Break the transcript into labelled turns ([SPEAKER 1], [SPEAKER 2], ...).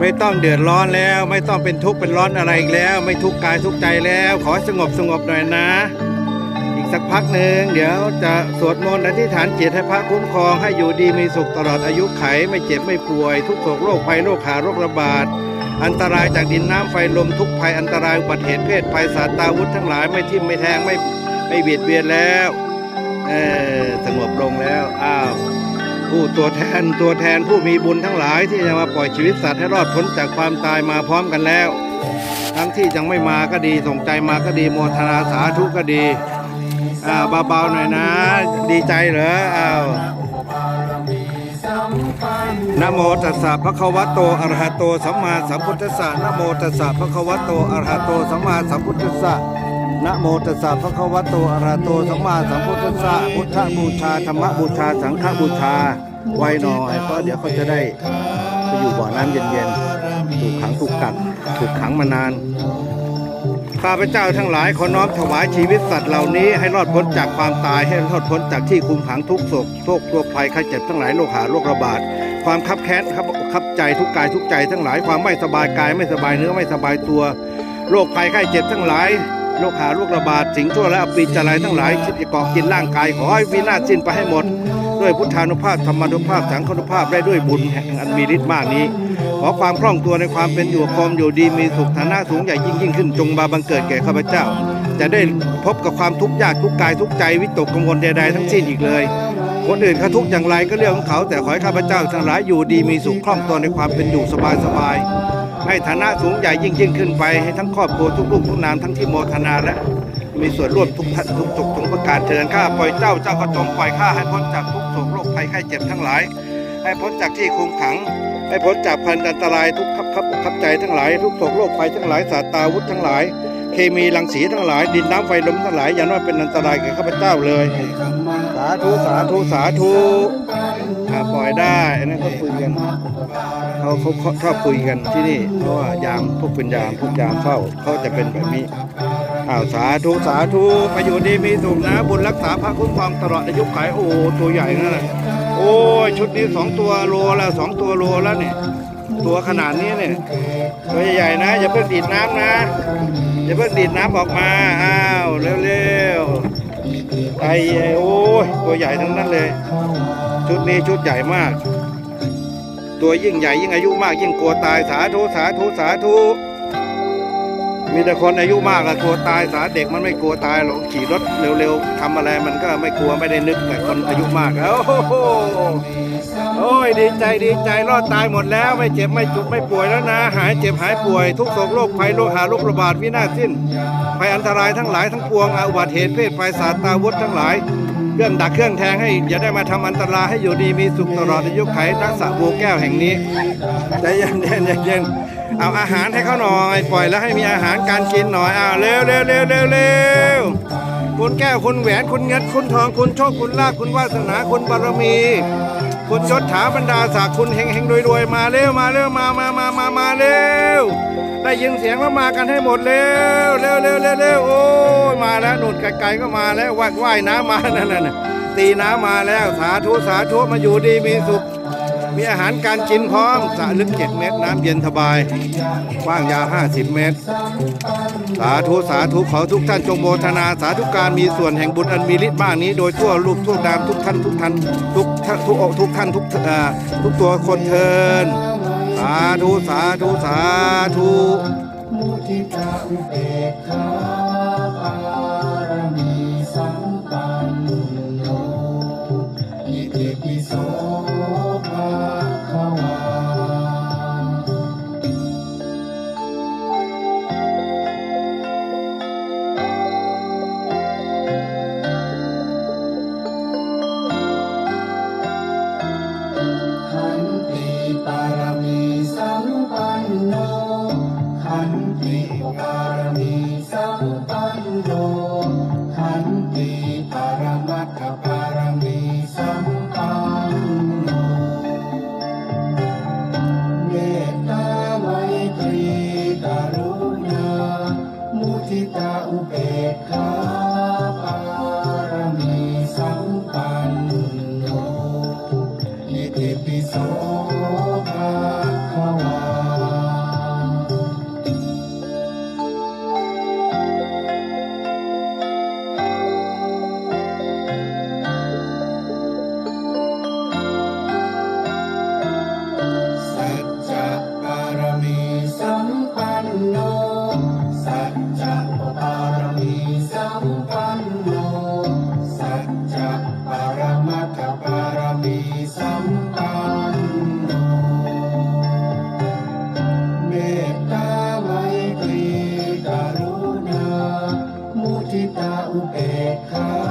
[SPEAKER 1] ไม่ต้องเดือดร้อนแล้ว ไม่ต้องเป็นทุกข์เป็นร้อนอะไรอีกแล้ว ไม่ทุกข์กายทุกข์ใจแล้ว ขอสงบสงบหน่อยนะ อีกสักพักหนึ่งเดี๋ยวจะสวดมนต์อธิษฐานจิตให้พระคุ้มครองให้อยู่ดีมีสุขตลอดอายุไข ไม่เจ็บไม่ป่วย ทุกโศกโรคภัยโรคขาโรคระบาดอันตรายจากดินน้ำไฟลมทุกภัยอันตรายอุบัติเหตุเพศภัยสาตาวุธทั้งหลายไม่ทิ่มไม่แทงไม่ไม่เบียดเบียนแล้วเออสงบลงแล้วอ้าว ผู้ตัวแทนตัวแทนผู้มีบุญทั้งหลายที่จะมาปล่อยชีวิตสัตว์ให้รอดพ้นจากความตายมาพร้อมกันแล้ว ทั้งที่ยังไม่มาก็ดีส่งใจมาก็ดีโมทนาสาธุก็ดีอ้าเบาๆหน่อยนะ ดีใจเหรออ้าวนโมตัสสะภะคะวะโตอะระหะโตสัมมาสัมพุทธัสสะนโมตัสสะภะคะวะโตอะระหะโตสัมมาสัมพุทธัสสะ นะโมตัสสะภะคะวะโตอะระโตสัมมาสัมพุทธัสสะพุทธบูชาธรรมบูชาสังฆบูชาไว้หน่อยเพราะเดี๋ยวเขาจะได้ไปอยู่บ่อน้ำเย็นๆถูกขังถูกกักถูกขังมานานข้าพเจ้าทั้งหลายขอน้อมถวายชีวิตสัตว์เหล่านี้ให้รอดพ้นจากความตายให้รอดพ้นจากที่คุมขังทุกโศกโรคตัวภัยไข้เจ็บทั้งหลายโรคหาโรคระบาด ความคับแค้นคับคับใจทุกกายทุกใจทั้งหลายความไม่สบายกายไม่สบายเนื้อไม่สบายตัวโรคภัยไข้เจ็บทั้งหลาย โรคหาโรคระบาดสิ่งชั่วและอปีจารายทั้งหลายที่จะเกาะกินร่างกายขอให้วินาศสิ้นไปให้หมด ด้วยพุทธานุภาพธรรมานุภาพสังฆานุภาพได้ด้วยบุญแห่งอันมีฤทธิ์มากนี้ ขอความคล่องตัวในความเป็นอยู่ความอยู่ดีมีสุขฐานะสูงใหญ่ยิ่งยิ่งขึ้นจงมาบังเกิดแก่ข้าพเจ้า จะได้พบกับความทุกข์ยากทุกกายทุกใจวิตกกังวลใดๆทั้งสิ้นอีกเลย คนอื่นเขาทุกข์อย่างไรก็เรื่องของเขา แต่ขอให้ข้าพเจ้าทั้งหลายอยู่ดีมีสุขคล่องตัวในความเป็นอยู่สบายสบายๆให้ฐานะสูงใหญ่ยิ่งยิ่งขึ้นไปให้ทั้งครอบครัวทุกลูกทุกนามทั้งที่โมทนาและมีส่วนร่วมทุกท่านทุกสุขทุกประการเชิญข้าปล่อยเจ้าเจ้าก็จงปล่อยข้าให้พ้นจากทุกโศกโรคภัยไข้เจ็บทั้งหลาย ให้พ้นจากที่คุมขัง ให้พ้นจากพันอันตรายทุกขับขับขับใจทั้งหลายทุกโศกโรคภัยทั้งหลายสาตาวุธทั้งหลาย เคมีรังสีทั้งหลาย ดินน้ำไฟลมทั้งหลายอย่าน้อยเป็นอันตรายแก่ข้าพเจ้าเลย สาธุสาธุสาธุอ่าปล่อยได้อันนั้นเขาคุยกันเขาเขาเขาชอบคุยกันที่นี่ เพราะว่ายามพวกเป็นยามพวกยามเฝ้าเขาจะเป็นแบบนี้อ้าวสาธุสาธุไปอยู่ดีมีสุขนะบุญรักษาพระคุ้มครองตลอดอายุขัยโอ้โหตัวใหญ่นั่นแหละโอ้ยชุดนี้สองตัวโลแล้วสองตัวโลแล้วเนี่ยตัวขนาดนี้เนี่ยตัวใหญ่ๆนะ อย่าเพิ่งดีดน้ำนะ อย่าเพิ่งดีดน้ำออกมา อ้าวเร็วๆไอ้โอ้ยตัวใหญ่ทั้งนั้นเลย ชุดนี้ชุดใหญ่มาก ตัวยิ่งใหญ่ยิ่งอายุมากยิ่งกลัวตายสาธุสาธุสาธุ มีแต่คนอายุมากอะกลัวตายสาเด็กมันไม่กลัวตายหรอกขี่รถเร็วๆทำอะไรมันก็ไม่กลัวไม่ได้นึกแต่คนอายุมากโอ้โหโอ้ยดีใจดีใจรอดตายหมดแล้ว ไม่เจ็บไม่จุกไม่ป่วยแล้วนะ หายเจ็บหายป่วย ทุกโศกโรคภัยโรคหาโรคระบาดวินาศสิ้นภัยอันตรายทั้งหลายทั้งปวงอุบัติเหตุเพศภัยสาตาวุธทั้งหลายเครื่องดักเครื่องแทงให้อย่าได้มาทำอันตรายให้อยู่ดีมีสุขตลอดอายุไขรักษาบัวแก้วแห่งนี้ใจเย็นเย็นเย็น เอาอาหารให้เขาหน่อย ปล่อยแล้วให้มีอาหารการกินหน่อยอ้าวเร็วเร็วเร็วเร็วเร็วคุณแก้วคุณแหวนคุณเงินคุณทองคุณโชคคุณลาภคุณวาสนาคุณบารมี คุณยศถาบรรดาศักดิ์คุณเฮงเฮงรวยรวยมาเร็วมาเร็วมามามามามาเร็วได้ยินเสียงแล้วมากันให้หมดเร็วเร็วเร็วเร็วเร็วโอ้ยมาแล้วหนุนไกลๆก็มาแล้วว่ายว่ายน้ำมานั่นน่ะตีน้ำมาแล้วสาธุสาธุมาอยู่ดีมีสุข มีอาหารการกินพร้อมสระลึกเจ็ดเมตร น้ำเย็นสบาย กว้างยาว 50 เมตร สาธุ สาธุขอทุกท่านจงโมทนา สาธุการมีส่วนแห่งบุญอันมีฤทธิ์มากนี้ โดยทั่วรูปทั่วดามทุกท่านทุกท่านทุกท่านทุกอกทุกท่านทุกทุกตัวคนเทินสาธุ สาธุ สาธุ
[SPEAKER 2] มุทิตาอุเบกขา God.